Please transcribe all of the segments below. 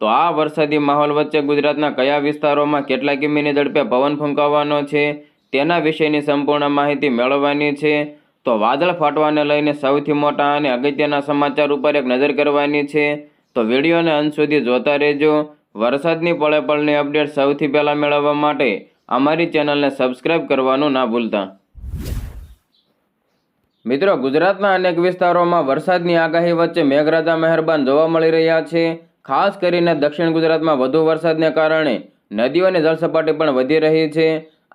તો આ વરસાદી માહોલ વચ્ચે ગુજરાતના કયા વિસ્તારોમાં કેટલા કિમીની ઝડપે પવન ફૂંકાવાનો છે, તેના વિશેની સંપૂર્ણ માહિતી મેળવવાની છે. તો વાદળ ફાટવાને લઈને સૌથી મોટા અને અગત્યના સમાચાર ઉપર એક નજર કરવાની છે. તો વિડીયોને અંત સુધી જોતા રહેજો. વરસાદની પળે પળની અપડેટ સૌથી પહેલાં મેળવવા માટે અમારી ચેનલને સબસ્ક્રાઇબ કરવાનું ના ભૂલતા. મિત્રો, ગુજરાતના અનેક વિસ્તારોમાં વરસાદની આગાહી વચ્ચે મેઘરાજા મહેરબાન જોવા મળી રહ્યા છે. ખાસ કરીને દક્ષિણ ગુજરાતમાં વધુ વરસાદને કારણે નદીઓની જળસપાટી પણ વધી રહી છે.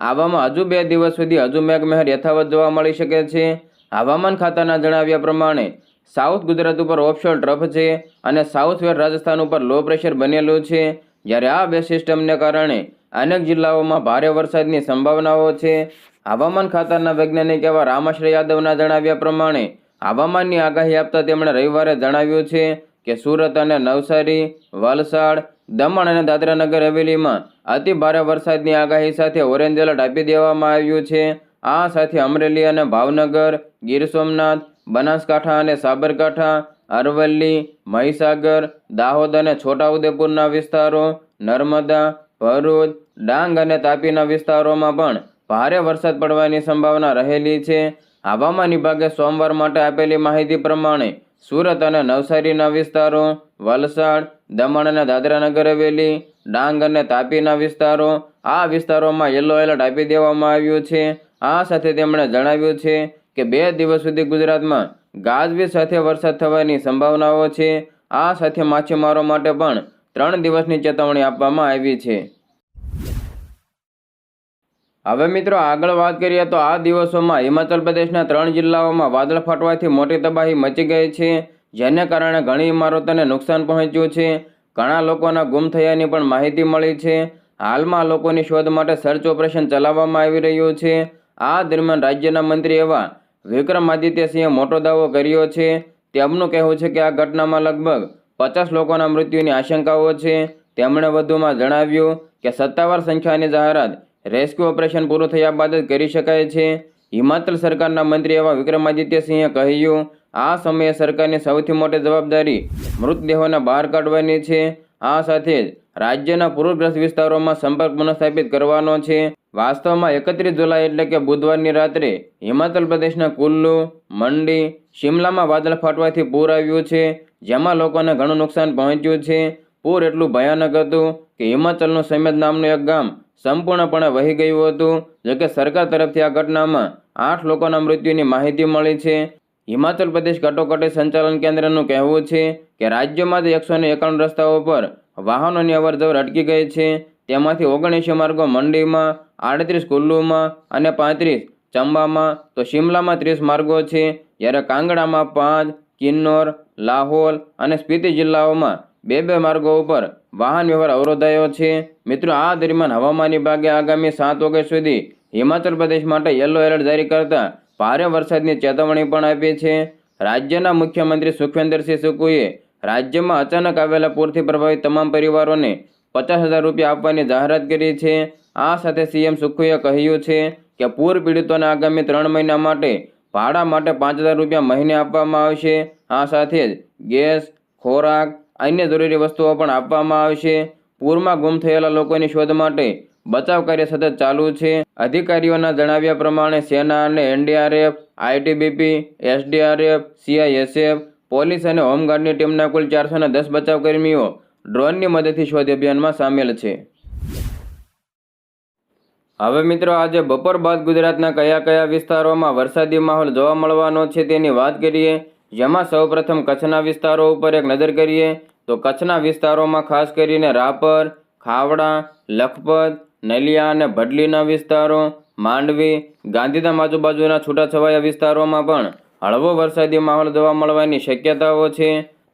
આવામાં હજુ બે દિવસ સુધી હજુ મેઘમહેર યથાવત જોવા મળી શકે છે. હવામાન ખાતાના જણાવ્યા પ્રમાણે સાઉથ ગુજરાત ઉપર ઓફશોર ટ્રફ છે અને સાઉથ વેસ્ટ રાજસ્થાન ઉપર લો પ્રેશર બનેલું છે. જ્યારે આ બે સિસ્ટમને કારણે અનેક જિલ્લાઓમાં ભારે વરસાદની સંભાવનાઓ છે. હવામાન ખાતાના વૈજ્ઞાનિક એવા રામાશ્રય યાદવના જણાવ્યા પ્રમાણે હવામાનની આગાહી આપતા તેમણે રવિવારે જણાવ્યું છે કે સુરત અને નવસારી, વલસાડ, દમણ અને દાદરાનગર હવેલીમાં અતિ ભારે વરસાદની આગાહી સાથે ઓરેન્જ એલર્ટ આપી દેવામાં આવ્યું છે. આ સાથે અમરેલી અને ભાવનગર, ગીર સોમનાથ, બનાસકાંઠા અને સાબરકાંઠા, અરવલ્લી, મહીસાગર, દાહોદ અને છોટાઉદેપુરના વિસ્તારો, નર્મદા, ભરૂચ, ડાંગ અને તાપીના વિસ્તારોમાં પણ ભારે વરસાદ પડવાની સંભાવના રહેલી છે. હવામાન વિભાગે સોમવાર માટે આપેલી માહિતી પ્રમાણે સુરત અને નવસારીના વિસ્તારો, વલસાડ, દમણ અને દાદરાનગર હવેલી ડાંગ અને તાપીના વિસ્તારો, આ વિસ્તારોમાં યલો એલર્ટ આપી દેવામાં આવ્યું છે. આ સાથે તેમણે જણાવ્યું છે કે બે દિવસ સુધી ગુજરાતમાં ગાજવીજ સાથે વરસાદ થવાની સંભાવનાઓ છે. આ સાથે માછીમારો માટે પણ ત્રણ દિવસની ચેતવણી આપવામાં આવી છે. હવે મિત્રો આગળ વાત કરીએ તો આ દિવસોમાં હિમાચલ પ્રદેશના ત્રણ જિલ્લાઓમાં વાદળ ફાટવાથી મોટી તબાહી મચી ગઈ છે, જેને કારણે ઘણી ઇમારતોને નુકસાન પહોંચ્યું છે. ઘણા લોકોના ગુમ થયાની પણ માહિતી મળી છે. હાલમાં લોકોની શોધ માટે સર્ચ ઓપરેશન ચલાવવામાં આવી રહ્યું છે. આ દરમિયાન રાજ્યના મંત્રી એવા વિક્રમાદિત્યસિંહે મોટો દાવો કર્યો છે. તેમનું કહેવું છે કે આ ઘટનામાં લગભગ પચાસ લોકોના મૃત્યુની આશંકાઓ છે. તેમણે વધુમાં જણાવ્યું કે સત્તાવાર સંખ્યાની જાહેરાત રેસ્ક્યુ ઓપરેશન પૂરું થયા બાદ જ કરી શકાય છે. હિમાચલ સરકારના મંત્રી એવા વિક્રમાદિત્યસિંહે કહ્યું, આ સમયે સરકારની સૌથી મોટી જવાબદારી મૃતદેહોને બહાર કાઢવાની છે. આ સાથે જ રાજ્યના પૂરગ્રસ્ત વિસ્તારોમાં સંપર્ક પુનઃસ્થાપિત કરવાનો છે. વાસ્તવમાં એકત્રીસ જુલાઈ એટલે કે બુધવારની રાત્રે હિમાચલ પ્રદેશના કુલ્લુ, મંડી, શિમલામાં વાદળ ફાટવાથી પૂર આવ્યું છે, જેમાં લોકોને ઘણું નુકસાન પહોંચ્યું છે. પૂર એટલું ભયાનક હતું કે હિમાચલનું સમેદ નામનું એક ગામ સંપૂર્ણપણે વહી ગયું હતું. જોકે સરકાર તરફથી આ ઘટનામાં આઠ લોકોના મૃત્યુની માહિતી મળી છે. હિમાચલ પ્રદેશ કટોકટી સંચાલન કેન્દ્રનું કહેવું છે કે રાજ્યમાં જ એકસો ને એકાણું રસ્તાઓ પર વાહનોની અવરજવર અટકી ગઈ છે. તેમાંથી ઓગણીસો માર્ગો મંડીમાં, આડત્રીસ કુલ્લુમાં અને પાંત્રીસ ચંબામાં, તો શિમલામાં ત્રીસ માર્ગો છે. જ્યારે કાંગડામાં પાંચ, કિન્નોર લાહોલ અને સ્પીતિ જિલ્લાઓમાં બે બે માર્ગો ઉપર વાહન વ્યવહાર અવરોધાયો છે. મિત્રો, આ દરમિયાન હવામાન વિભાગે આગામી સાત ઓગસ્ટ સુધી હિમાચલ પ્રદેશ માટે યલો એલર્ટ જારી કરતા ભારે વરસાદની ચેતવણી પણ આપી છે. રાજ્યના મુખ્યમંત્રી સુખવેન્દ્રસિંહ સુકુએ રાજ્યમાં અચાનક આવેલા પૂરથી પ્રભાવિત તમામ પરિવારોને પચાસ હજાર રૂપિયા આપવાની જાહેરાત કરી છે. આ સાથે સીએમ સુખુએ કહ્યું છે કે પૂર પીડિતોને આગામી ત્રણ મહિના માટે ભાડા માટે પાંચ હજાર રૂપિયા મહિને આપવામાં આવશે. આ સાથે જ ગેસ, ખોરાક અન્ય જરૂરી વસ્તુઓ પણ આપવામાં આવશે. પૂરમાં ગુમ થયેલા લોકોની શોધ માટે બચાવ કાર્ય સતત ચાલુ છે. અધિકારીઓના જણાવ્યા પ્રમાણે સેના અને NDRF, ITBP, SDRF, CISF, police અને હોમગાર્ડની ટીમના કુલ ચારસો દસ બચાવ કર્મીઓ ડ્રોનની મદદથી શોધ અભિયાનમાં સામેલ છે. હવે મિત્રો આજે બપોર બાદ ગુજરાતના કયા કયા વિસ્તારોમાં વરસાદી માહોલ જોવા મળવાનો છે તેની વાત કરીએ. જેમાં સૌપ્રથમ કચ્છના વિસ્તારો ઉપર એક નજર કરીએ, તો કચ્છના વિસ્તારોમાં ખાસ કરીને રાપર, ખાવડા, લખપત, નલિયા અને ભડલીના વિસ્તારો, માંડવી, ગાંધીધામ આજુબાજુના છૂટાછવાયા વિસ્તારોમાં પણ હળવો વરસાદી માહોલ જોવા મળવાની શક્યતાઓ છે.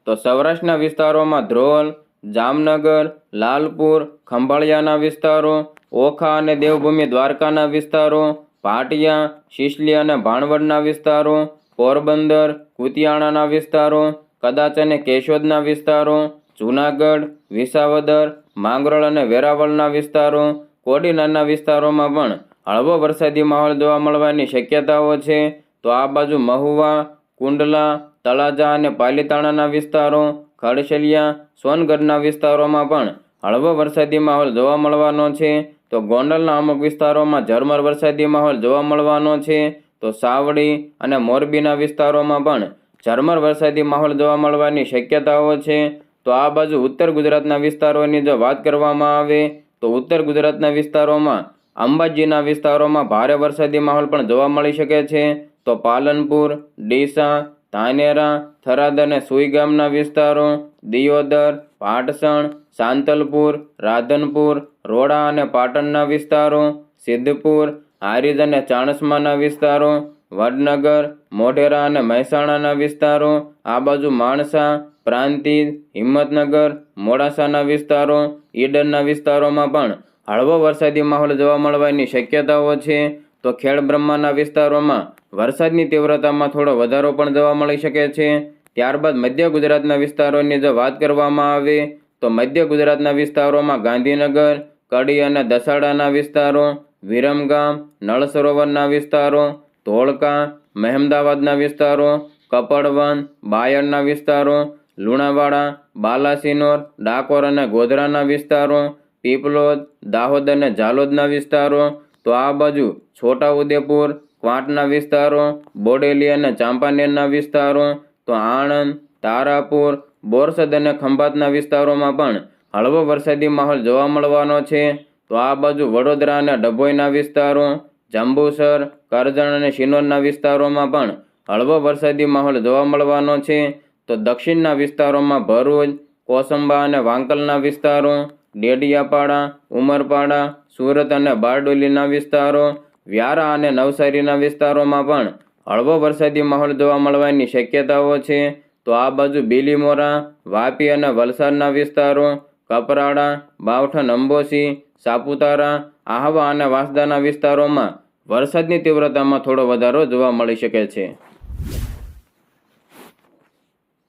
તો સૌરાષ્ટ્રના વિસ્તારોમાં ધ્રોલ, જામનગર, લાલપુર, ખંભાળિયાના વિસ્તારો, ઓખા અને દેવભૂમિ દ્વારકાના વિસ્તારો ભાટિયા શિશલી અને ભાણવડના વિસ્તારો પોરબંદર, કુતિયાણાના વિસ્તારો, કદાચ અને કેશોદના વિસ્તારો, જૂનાગઢ, વિસાવદર, માંગરોળ અને વેરાવળના વિસ્તારો, કોડીનારના વિસ્તારોમાં પણ હળવો વરસાદી માહોલ જોવા મળવાની શક્યતાઓ છે. તો આ બાજુ મહુવા, કુંડલા, તળાજા અને પાલીતાણાના વિસ્તારો, ખડશલિયા, સોનગઢના વિસ્તારોમાં પણ હળવો વરસાદી માહોલ જોવા મળવાનો છે. તો ગોંડલના અમુક વિસ્તારોમાં ઝરમર વરસાદી માહોલ જોવા મળવાનો છે. તો સાવડી અને મોરબીના વિસ્તારોમાં પણ ઝરમર વરસાદી માહોલ જોવા મળવાની શક્યતાઓ છે. તો આ બાજુ ઉત્તર ગુજરાતના વિસ્તારોની જો વાત કરવામાં આવે, તો ઉત્તર ગુજરાતના વિસ્તારોમાં અંબાજીના વિસ્તારોમાં ભારે વરસાદી માહોલ પણ જોવા મળી શકે છે. તો પાલનપુર, ડીસા, ધાનેરા, થરાદ અને સુઈ ગામના વિસ્તારો, દિયોદર, પાટસણ, સાંતલપુર, રાધનપુર, રોડા અને પાટણના વિસ્તારો, સિદ્ધપુર હારીજ અને ચાણસ્માના વિસ્તારો, વડનગર, મોઢેરા અને મહેસાણાના વિસ્તારો, આ બાજુ માણસા પ્રાંતિજ હિંમતનગર, મોડાસાના વિસ્તારો, ઈડરના વિસ્તારોમાં પણ હળવો વરસાદી માહોલ જોવા મળવાની શક્યતાઓ છે. તો ખેડ બ્રહ્માના વિસ્તારોમાં વરસાદની તીવ્રતામાં થોડો વધારો પણ જોવા મળી શકે છે. ત્યારબાદ મધ્ય ગુજરાતના વિસ્તારોની જો વાત કરવામાં આવે, તો મધ્ય ગુજરાતના વિસ્તારોમાં ગાંધીનગર, કડી અને દસાડાના વિસ્તારો વિરમગામ નળ સરોવરના વિસ્તારો, ધોળકા, મહેમદાવાદના વિસ્તારો કપડવન બાયડના વિસ્તારો, લુણાવાડા, બાલાસિનોર, ડાકોર અને ગોધરાના વિસ્તારો, પીપલોદ, દાહોદ અને ઝાલોદના વિસ્તારો. તો આ બાજુ છોટાઉદેપુર, ક્વાંટના વિસ્તારો, બોડેલી અને ચાંપાનેરના વિસ્તારો. તો આણંદ, તારાપુર, બોરસદ અને ખંભાતના વિસ્તારોમાં પણ હળવો વરસાદી માહોલ જોવા મળવાનો છે. તો આ બાજુ વડોદરા અને ડભોઈના વિસ્તારો, જંબુસર, કરજણ અને શિનોરના વિસ્તારોમાં પણ હળવો વરસાદી માહોલ જોવા મળવાનો છે. તો દક્ષિણના વિસ્તારોમાં ભરૂચ, કોસંબા અને વાંકલના વિસ્તારો, ડેડિયાપાડા, ઉમરપાડા, સુરત અને બારડોલીના વિસ્તારો, વ્યારા અને નવસારીના વિસ્તારોમાં પણ હળવો વરસાદી માહોલ જોવા મળવાની શક્યતાઓ છે. તો આ બાજુ બીલીમોરા, વાપી અને વલસાડના વિસ્તારો, કપરાડા બાવઠન અંબોસી સાપુતારા, આહવા અને વાંસદાના વિસ્તારોમાં વરસાદની તીવ્રતામાં થોડો વધારો જોવા મળી શકે છે.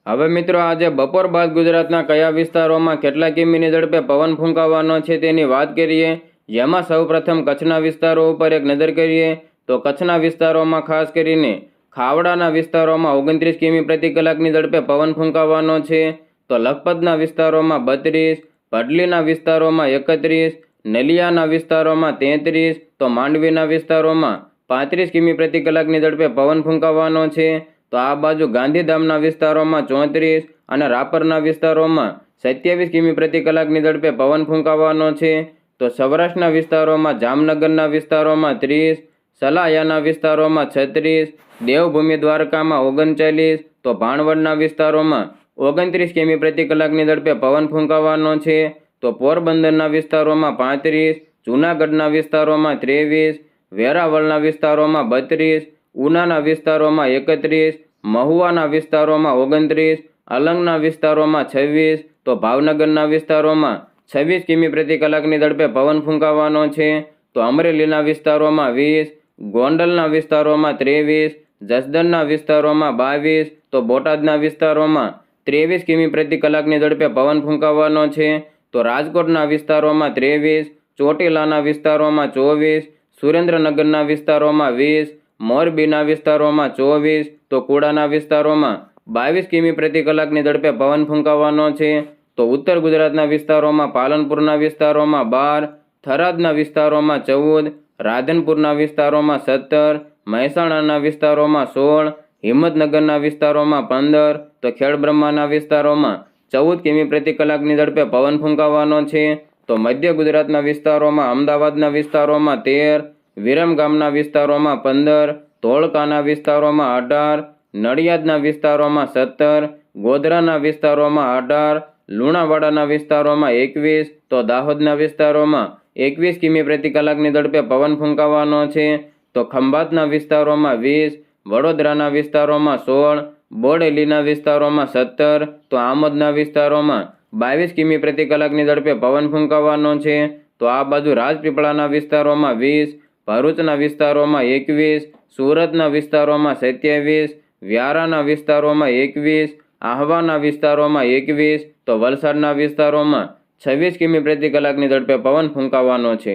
હવે મિત્રો આજે બપોર બાદ ગુજરાતના કયા વિસ્તારોમાં કેટલા કિમીની ઝડપે પવન ફૂંકાવાનો છે તેની વાત કરીએ. જેમાં સૌપ્રથમ કચ્છના વિસ્તારો ઉપર એક નજર કરીએ તો કચ્છના વિસ્તારોમાં ખાસ કરીને ખાવડાના વિસ્તારોમાં ઓગણત્રીસ કિમી પ્રતિ કલાકની ઝડપે પવન ફૂંકાવાનો છે. તો લખપતના વિસ્તારોમાં બત્રીસ ભડલીના વિસ્તારોમાં એકત્રીસ નલિયાના વિસ્તારોમાં તેત્રીસ, તો માંડવીના વિસ્તારોમાં પાંત્રીસ કિમી પ્રતિ કલાકની ઝડપે પવન ફૂંકાવાનો છે. તો આ બાજુ ગાંધીધામના વિસ્તારોમાં ચોત્રીસ અને રાપરના વિસ્તારોમાં સત્યાવીસ કિમી પ્રતિ કલાકની ઝડપે પવન ફૂંકાવાનો છે. તો સૌરાષ્ટ્રના વિસ્તારોમાં જામનગરના વિસ્તારોમાં ત્રીસ, સલાયાના વિસ્તારોમાં છત્રીસ, દેવભૂમિ દ્વારકામાં ઓગણચાલીસ, તો ભાણવડના વિસ્તારોમાં ઓગણત્રીસ કિમી પ્રતિ કલાકની ઝડપે પવન ફૂંકાવાનો છે. તો પોરબંદરના વિસ્તારોમાં પાંત્રીસ, જૂનાગઢના વિસ્તારોમાં ત્રેવીસ, વેરાવળના વિસ્તારોમાં બત્રીસ, ઉનાના વિસ્તારોમાં એકત્રીસ, મહુવાના વિસ્તારોમાં ઓગણત્રીસ, અલંગના વિસ્તારોમાં છવ્વીસ, તો ભાવનગરના વિસ્તારોમાં છવ્વીસ કિમી પ્રતિ કલાકની ઝડપે પવન ફૂંકાવાનો છે. તો અમરેલીના વિસ્તારોમાં વીસ, ગોંડલના વિસ્તારોમાં ત્રેવીસ, જસદણના વિસ્તારોમાં બાવીસ, તો બોટાદના વિસ્તારોમાં ત્રેવીસ કિમી પ્રતિ કલાકની ઝડપે પવન ફૂંકાવાનો છે. તો રાજકોટના વિસ્તારોમાં ત્રેવીસ, ચોટીલાના વિસ્તારોમાં ચોવીસ, સુરેન્દ્રનગરના વિસ્તારોમાં વીસ, મોરબીના વિસ્તારોમાં ચોવીસ, તો કુડાના વિસ્તારોમાં બાવીસ કિમી પ્રતિ કલાકની ઝડપે પવન ફૂંકાવાનો છે. તો ઉત્તર ગુજરાતના વિસ્તારોમાં પાલનપુરના વિસ્તારોમાં બાર, થરાદના વિસ્તારોમાં ચૌદ, રાધનપુરના વિસ્તારોમાં સત્તર, મહેસાણાના વિસ્તારોમાં સોળ, હિંમતનગરના વિસ્તારોમાં પંદર, તો ખેડબ્રહ્માના વિસ્તારોમાં ચૌદ કિમી પ્રતિ કલાકની ઝડપે પવન ફૂંકાવાનો છે. તો મધ્ય ગુજરાતના વિસ્તારોમાં, અમદાવાદના વિસ્તારોમાં તેર વિરમગામના વિસ્તારોમાં પંદર, ધોળકાના વિસ્તારોમાં અઢાર, નડિયાદના વિસ્તારોમાં સત્તર, ગોધરાના વિસ્તારોમાં અઢાર, લુણાવાડાના વિસ્તારોમાં એકવીસ, તો દાહોદના વિસ્તારોમાં એકવીસ કિમી પ્રતિ કલાકની ઝડપે પવન ફૂંકાવાનો છે. તો ખંભાતના વિસ્તારોમાં વીસ, વડોદરાના વિસ્તારોમાં સોળ બોડેલીના વિસ્તારોમાં સત્તર, તો આમદના વિસ્તારોમાં બાવીસ કિમી પ્રતિ કલાકની ઝડપે પવન ફૂંકાવાનો છે. તો આ બાજુ રાજપીપળાના વિસ્તારોમાં વીસ, ભરૂચના વિસ્તારોમાં એકવીસ, સુરતના વિસ્તારોમાં સત્યાવીસ, વ્યારાના વિસ્તારોમાં એકવીસ, આહવાના વિસ્તારોમાં એકવીસ, તો વલસાડના વિસ્તારોમાં છવ્વીસ કિમી પ્રતિ કલાકની ઝડપે પવન ફૂંકાવાનો છે.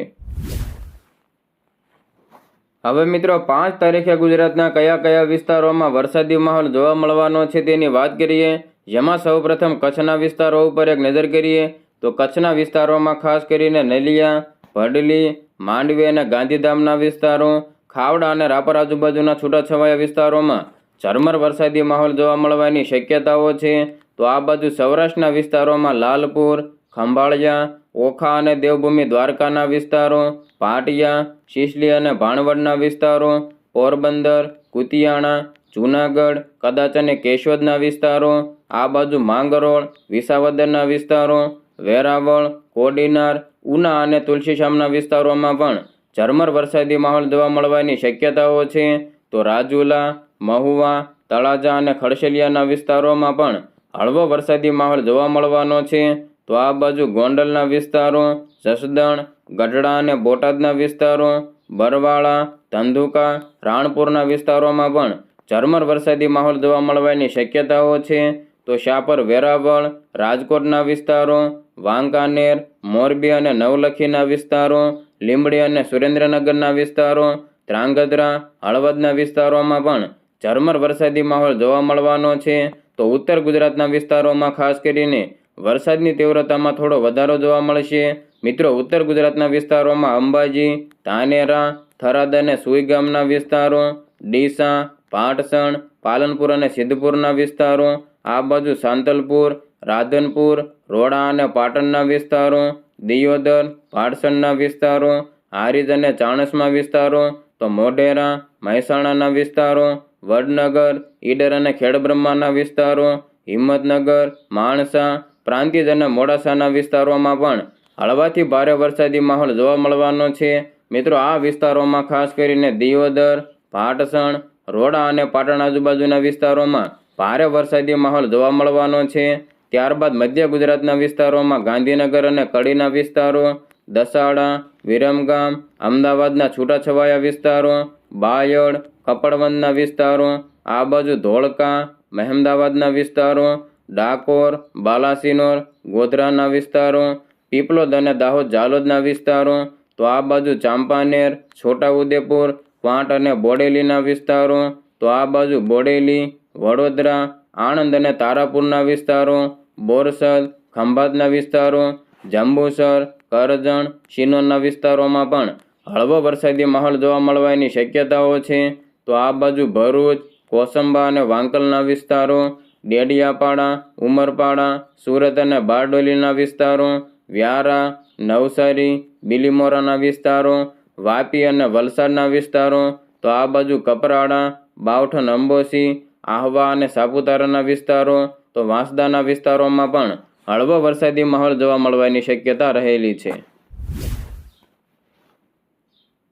હવે મિત્રો, પાંચ તારીખે ગુજરાતના કયા કયા વિસ્તારોમાં વરસાદી માહોલ જોવા મળવાનો છે તેની વાત કરીએ. જેમાં સૌપ્રથમ કચ્છના વિસ્તારો ઉપર એક નજર કરીએ તો કચ્છના વિસ્તારોમાં ખાસ કરીને નલિયા, ભડલી, માંડવી અને ગાંધીધામના વિસ્તારો, ખાવડા અને રાપર આજુબાજુના છૂટાછવાયા વિસ્તારોમાં ઝરમર વરસાદી માહોલ જોવા મળવાની શક્યતાઓ છે. તો આ બાજુ સૌરાષ્ટ્રના વિસ્તારોમાં લાલપુર, ખંભાળિયા ઓખા અને દેવભૂમિ દ્વારકાના વિસ્તારો, પાટિયા, શિશલી અને ભાણવડના વિસ્તારો, પોરબંદર, કુતિયાણા, જૂનાગઢ, કદાચ અને કેશોદના વિસ્તારો, આ બાજુ માંગરોળ, વિસાવદરના વિસ્તારો, વેરાવળ, કોડીનાર, ઉના અને તુલસીશામના વિસ્તારોમાં પણ ઝરમર વરસાદી માહોલ જોવા મળવાની શક્યતાઓ છે. તો રાજુલા, મહુવા, તળાજા અને ખડસેલિયાના વિસ્તારોમાં પણ હળવો વરસાદી માહોલ જોવા મળવાનો છે. તો આ બાજુ ગોંડલના વિસ્તારો, જસદણ, ગઢડા અને બોટાદના વિસ્તારો, બરવાળા, ધંધુકા, રાણપુરના વિસ્તારોમાં પણ ઝરમર વરસાદી માહોલ જોવા મળવાની શક્યતાઓ છે. તો શાપર, વેરાવળ, રાજકોટના વિસ્તારો, વાંકાનેર, મોરબી અને નવલખીના વિસ્તારો, લીંબડી અને સુરેન્દ્રનગરના વિસ્તારો, ધ્રાંગધ્રા, હળવદના વિસ્તારોમાં પણ ઝરમર વરસાદી માહોલ જોવા મળવાનો છે. તો ઉત્તર ગુજરાતના વિસ્તારોમાં ખાસ કરીને વરસાદની તીવ્રતામાં થોડો વધારો જોવા મળશે. મિત્રો, ઉત્તર ગુજરાતના વિસ્તારોમાં અંબાજી, ધાનેરા, થરાદ અને સુઈ ગામના વિસ્તારો, ડીસા, પાટસણ, પાલનપુર અને સિદ્ધપુરના વિસ્તારો, આ બાજુ સાંતલપુર, રાધનપુર, રોડા અને પાટણના વિસ્તારો, દિયોદર, પાટસણના વિસ્તારો, હારીજ અને ચાણસમા વિસ્તારો, તો મોઢેરા, મહેસાણાના વિસ્તારો, વડનગર, ઈડર અને ખેડબ્રહ્માના વિસ્તારો, હિંમતનગર, માણસા પ્રાંતિજ અને મોડાસાના વિસ્તારોમાં પણ હળવાથી ભારે વરસાદી માહોલ જોવા મળવાનો છે. મિત્રો, આ વિસ્તારોમાં ખાસ કરીને દિયોદર, પાટસણ, રોડા અને પાટણ આજુબાજુના વિસ્તારોમાં ભારે વરસાદી માહોલ જોવા મળવાનો છે. ત્યારબાદ મધ્ય ગુજરાતના વિસ્તારોમાં ગાંધીનગર અને કડીના વિસ્તારો, દસાડા, વિરમગામ, અમદાવાદના છૂટાછવાયા વિસ્તારો બાયડ કપડવંદના વિસ્તારો, આ બાજુ ધોળકા, મહેમદાવાદના વિસ્તારો ડાકોર, બાલાસિનોર, ગોધરાના વિસ્તારો, પીપલોદ અને દાહોદ જાલોદના વિસ્તારો, તો આ બાજુ ચાંપાનેર, છોટાઉદેપુર પાંટ અને બોડેલીના વિસ્તારો, તો આ બાજુ બોડેલી, વડોદરા, આણંદ અને તારાપુરના વિસ્તારો, બોરસદ, ખંભાતના વિસ્તારો, જંબુસર, કરજણ, શિનોરના વિસ્તારોમાં પણ હળવો વરસાદી માહોલ જોવા મળવાની શક્યતાઓ છે. તો આ બાજુ ભરૂચ, કોસંબા અને વાંકલના વિસ્તારો ડેડિયાપાડા, ઉમરપાડા, સુરત અને બારડોલીના વિસ્તારો, વ્યારા, નવસારી, બિલીમોરાના વિસ્તારો, વાપી અને વલસાડના વિસ્તારો, તો આ બાજુ કપરાડા બાવઠન અંબોસી, આહવા અને સાપુતારાના વિસ્તારો, તો વાંસદાના વિસ્તારોમાં પણ હળવો વરસાદી માહોલ જોવા મળવાની શક્યતા રહેલી છે.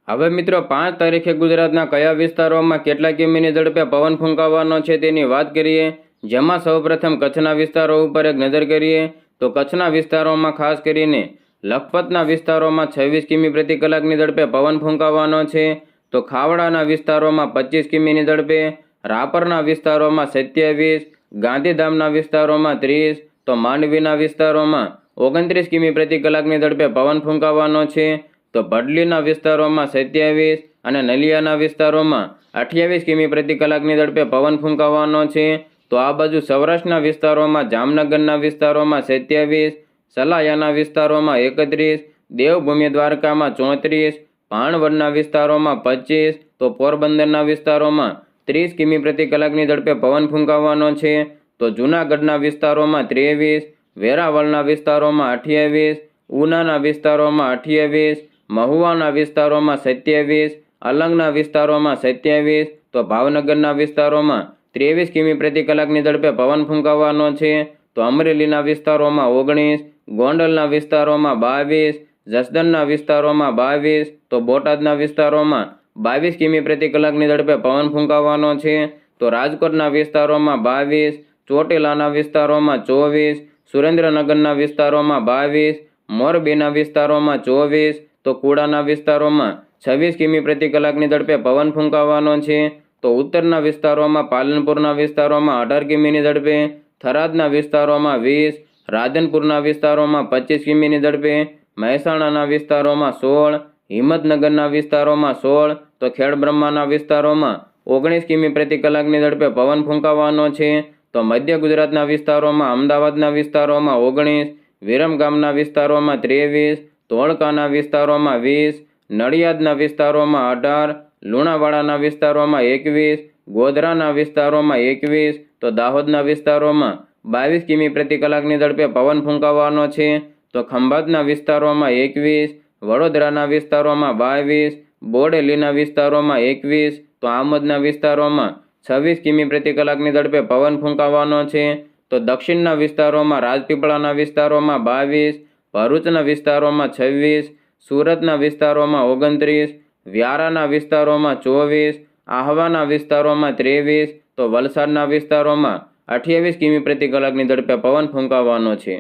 હવે મિત્રો, પાંચ તારીખે ગુજરાતના કયા વિસ્તારોમાં કેટલા કિમીની ઝડપે પવન ફૂંકાવાનો છે તેની વાત કરીએ. જેમાં સૌપ્રથમ કચ્છના વિસ્તારો ઉપર એક નજર કરીએ, તો કચ્છના વિસ્તારોમાં ખાસ કરીને લખપતના વિસ્તારોમાં છવ્વીસ કિમી પ્રતિ કલાકની ઝડપે પવન ફૂંકાવાનો છે, તો ખાવડાના વિસ્તારોમાં પચીસ કિમીની ઝડપે, રાપરના વિસ્તારોમાં સત્યાવીસ, ગાંધીધામના વિસ્તારોમાં ત્રીસ, તો માંડવીના વિસ્તારોમાં ઓગણત્રીસ કિમી પ્રતિ કલાકની ઝડપે પવન ફૂંકાવાનો છે, તો ભડલીના વિસ્તારોમાં સત્યાવીસ અને નલિયાના વિસ્તારોમાં અઠ્યાવીસ કિમી પ્રતિ કલાકની ઝડપે પવન ફૂંકાવાનો છે તો આ બાજુ સૌરાષ્ટ્રના વિસ્તારોમાં, જામનગરના વિસ્તારોમાં સત્યાવીસ, સલાયાના વિસ્તારોમાં એકત્રીસ, દેવભૂમિ દ્વારકામાં ચોત્રીસ ભાણવડના વિસ્તારોમાં પચીસ, તો પોરબંદરના વિસ્તારોમાં ત્રીસ કિમી પ્રતિ કલાકની ઝડપે પવન ફૂંકાવવાનો છે. તો જૂનાગઢના વિસ્તારોમાં ત્રેવીસ, વેરાવળના વિસ્તારોમાં અઠ્યાવીસ, ઉનાના વિસ્તારોમાં અઠ્યાવીસ, મહુવાના વિસ્તારોમાં સત્યાવીસ, અલંગના વિસ્તારોમાં સત્યાવીસ, તો ભાવનગરના વિસ્તારોમાં ત્રેવીસ કિમી પ્રતિ કલાકની ઝડપે પવન ફૂંકાવવાનો છે. તો અમરેલીના વિસ્તારોમાં ઓગણીસ, ગોંડલના વિસ્તારોમાં બાવીસ, જસદણના વિસ્તારોમાં બાવીસ, તો બોટાદના વિસ્તારોમાં બાવીસ કિમી પ્રતિ કલાકની ઝડપે પવન ફૂંકાવાનો છે. તો રાજકોટના વિસ્તારોમાં બાવીસ, ચોટીલાના વિસ્તારોમાં ચોવીસ, સુરેન્દ્રનગરના વિસ્તારોમાં બાવીસ, મોરબીના વિસ્તારોમાં ચોવીસ, તો કુડાના વિસ્તારોમાં છવ્વીસ કિમી પ્રતિ કલાકની ઝડપે પવન ફૂંકાવાનો છે. તો ઉત્તરના વિસ્તારોમાં, પાલનપુરના વિસ્તારોમાં અઢાર કિમીની ઝડપે, થરાદના વિસ્તારોમાં વીસ, રાધનપુરના વિસ્તારોમાં પચીસ કિમીની ઝડપે, મહેસાણાના વિસ્તારોમાં સોળ, હિંમતનગરના વિસ્તારોમાં સોળ, તો ખેડબ્રહ્માના વિસ્તારોમાં ઓગણીસ કિમી પ્રતિ કલાકની ઝડપે પવન ફૂંકાવાનો છે. તો મધ્ય ગુજરાતના વિસ્તારોમાં, અમદાવાદના વિસ્તારોમાં ઓગણીસ, વિરમગામના વિસ્તારોમાં ત્રેવીસ, ધોળકાના વિસ્તારોમાં વીસ, નડિયાદના વિસ્તારોમાં અઢાર લુણાવાડાના વિસ્તારોમાં એકવીસ, ગોધરાના વિસ્તારોમાં એકવીસ, તો દાહોદના વિસ્તારોમાં બાવીસ કિમી પ્રતિ કલાકની ઝડપે પવન ફૂંકાવાનો છે. તો ખંભાતના વિસ્તારોમાં એકવીસ, વડોદરાના વિસ્તારોમાં બાવીસ, બોડેલીના વિસ્તારોમાં એકવીસ, તો આમદના વિસ્તારોમાં છવ્વીસ કિમી પ્રતિ કલાકની ઝડપે પવન ફૂંકાવાનો છે. તો દક્ષિણના વિસ્તારોમાં રાજપીપળાના વિસ્તારોમાં બાવીસ, ભરૂચના વિસ્તારોમાં છવ્વીસ, સુરતના વિસ્તારોમાં ઓગણત્રીસ વ્યારાના વિસ્તારોમાં ચોવીસ, આહવાના વિસ્તારોમાં ત્રેવીસ, તો વલસાડના વિસ્તારોમાં અઠ્યાવીસ કિમી પ્રતિ કલાકની ઝડપે પવન ફૂંકાવાનો છે.